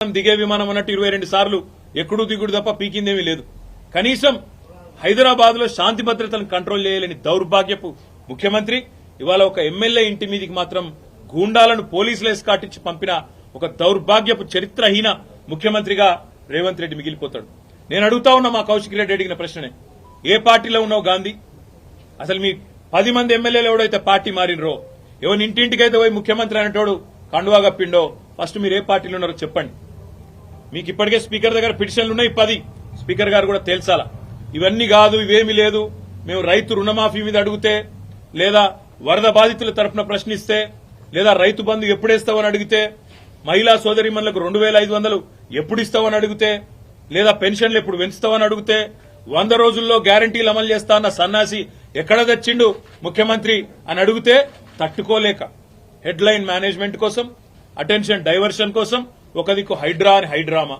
దిగే విమానం అన్నట్టు ఇరవై రెండు సార్లు ఎక్కడూ దిగుడు తప్ప పీకిందేమీ లేదు. కనీసం హైదరాబాద్లో శాంతి భద్రతలను కంట్రోల్ చేయలేని దౌర్భాగ్యపు ముఖ్యమంత్రి ఇవాళ ఒక ఎమ్మెల్యే ఇంటి మీదికి మాత్రం గూండాలను పోలీసులు ఎస్కాటించి పంపిన ఒక దౌర్భాగ్యపు చరిత్రహీన ముఖ్యమంత్రిగా రేవంత్ రెడ్డి మిగిలిపోతాడు. నేను అడుగుతా ఉన్నా మా కౌశిక్ రెడ్డి అడిగిన ప్రశ్ననే. ఏ పార్టీలో ఉన్నావు గాంధీ? అసలు మీ పది మంది ఎమ్మెల్యేలు ఎవడైతే పార్టీ మారినరో ఎవరి ఇంటింటికైతే పోయి ముఖ్యమంత్రి అనేటోడు కండువా కప్పిండో ఫస్ట్ మీరు ఏ పార్టీలో ఉన్నారో చెప్పండి. మీకు ఇప్పటికే స్పీకర్ దగ్గర పిటిషన్లు ఉన్నాయి పది. స్పీకర్ గారు కూడా తేల్చాల. ఇవన్నీ కాదు ఇవేమీ లేదు. మేము రైతు రుణమాఫీ మీద అడిగితే లేదా వరద బాధితుల తరపున ప్రశ్నిస్తే లేదా రైతు బంధు ఎప్పుడేస్తావని అడిగితే మహిళా సోదరిమణులకు రెండు వేల ఐదు వందలు ఎప్పుడు ఇస్తావని అడిగితే లేదా పెన్షన్లు ఎప్పుడు పెంచుతావని అడిగితే వంద రోజుల్లో గ్యారంటీలు అమలు చేస్తా అన్న సన్నాసి ఎక్కడ తెచ్చిండు ముఖ్యమంత్రి అని అడిగితే తట్టుకోలేక. హెడ్లైన్ మేనేజ్మెంట్ కోసం అటెన్షన్ డైవర్షన్ కోసం ఒక దిక్కు హైడ్రా అని హైడ్రామా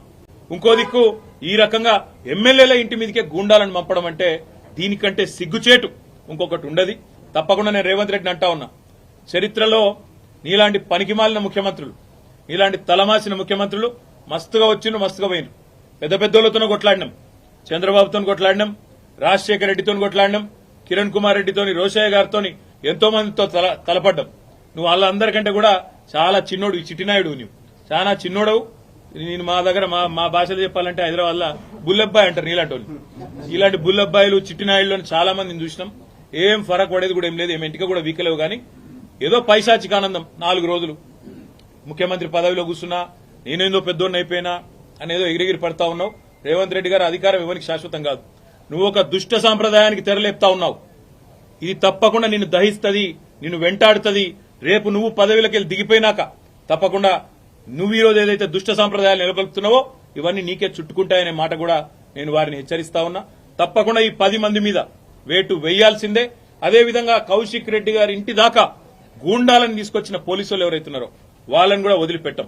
ఇంకో దిక్కు ఈ రకంగా ఎమ్మెల్యేల ఇంటి మీదకే గూండాలను పంపడం అంటే దీనికంటే సిగ్గుచేటు. ఇంకొకటి ఉండదు. తప్పకుండా నేను రేవంత్ రెడ్డిని అంటా ఉన్నా. చరిత్రలో నీలాంటి పనికిమాలిన ముఖ్యమంత్రులు నీలాంటి తలమాసిన ముఖ్యమంత్రులు మస్తుగా వచ్చిండ్రు మస్తుగా పోయిన పెద్ద పెద్దోళ్ళతోనే కొట్లాడినాం. చంద్రబాబుతో కొట్లాడినాం రాజశేఖర రెడ్డితో కొట్లాడినాం కిరణ్ కుమార్ రెడ్డితోని రోషయ్య గారితోని ఎంతో మందితో తల తలపడ్డాం. నువ్వు వాళ్ళందరికంటే కూడా చాలా చిన్నోడు ఈ చిట్టినాయుడు నువ్వు. చాలా చిన్నోడవు. నేను మా దగ్గర మా మా భాషలో చెప్పాలంటే హైదరాబాద్లో బుల్లబ్బాయి అంటారు నీలాంటి వాళ్ళు ఇలాంటి బుల్లబ్బాయిలు చిట్టినాయుళ్ళు చాలా మందిని చూసినాం. ఏం ఫరక్ పడేది కూడా ఏం లేదు ఏం ఇంటికి కూడా వీకలేవు కానీ ఏదో పైశాచికానందం నాలుగు రోజులు. ముఖ్యమంత్రి పదవిలో కూర్చున్నా నేనేందో పెద్దోడిని అయిపోయినా అనేదో ఎగిరిగిరి పడతా ఉన్నావు. రేవంత్ రెడ్డి గారు అధికారం ఇవ్వనికి శాశ్వతం కాదు. నువ్వు ఒక దుష్ట సాంప్రదాయానికి తెరలేపుతా ఉన్నావు. ఇది తప్పకుండా నిన్ను దహిస్తుంది నిన్ను వెంటాడుతుంది. రేపు నువ్వు పదవిలోకి వెళ్ళి దిగిపోయినాక తప్పకుండా నువ్వు రోజు ఏదైతే దుష్ట సాంప్రదాయాలు నెలకొల్పుతున్నావో ఇవన్నీ నీకే చుట్టుకుంటాయనే మాట కూడా నేను వారిని హెచ్చరిస్తా ఉన్నా. తప్పకుండా ఈ పది మంది మీద వేటు వేయాల్సిందే. అదేవిధంగా కౌశిక్ రెడ్డి గారి ఇంటి దాకా గూండాలను తీసుకొచ్చిన పోలీసులు ఎవరైతున్నారో వాళ్ళని కూడా వదిలిపెట్టం.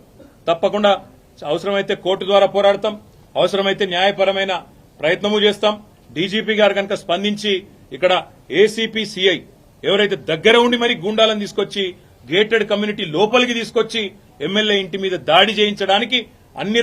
తప్పకుండా అవసరమైతే కోర్టు ద్వారా పోరాడతాం. అవసరమైతే న్యాయపరమైన ప్రయత్నము చేస్తాం. డీజీపీ గారు కనుక స్పందించి ఇక్కడ ఏసీపీ సిఐ ఎవరైతే దగ్గర ఉండి మరి గూండాలను తీసుకొచ్చి గేటెడ్ కమ్యూనిటీ లోపలికి తీసుకొచ్చి ఎమ్మెల్యే ఇంటి మీద దాడి చేయించడానికి అన్ని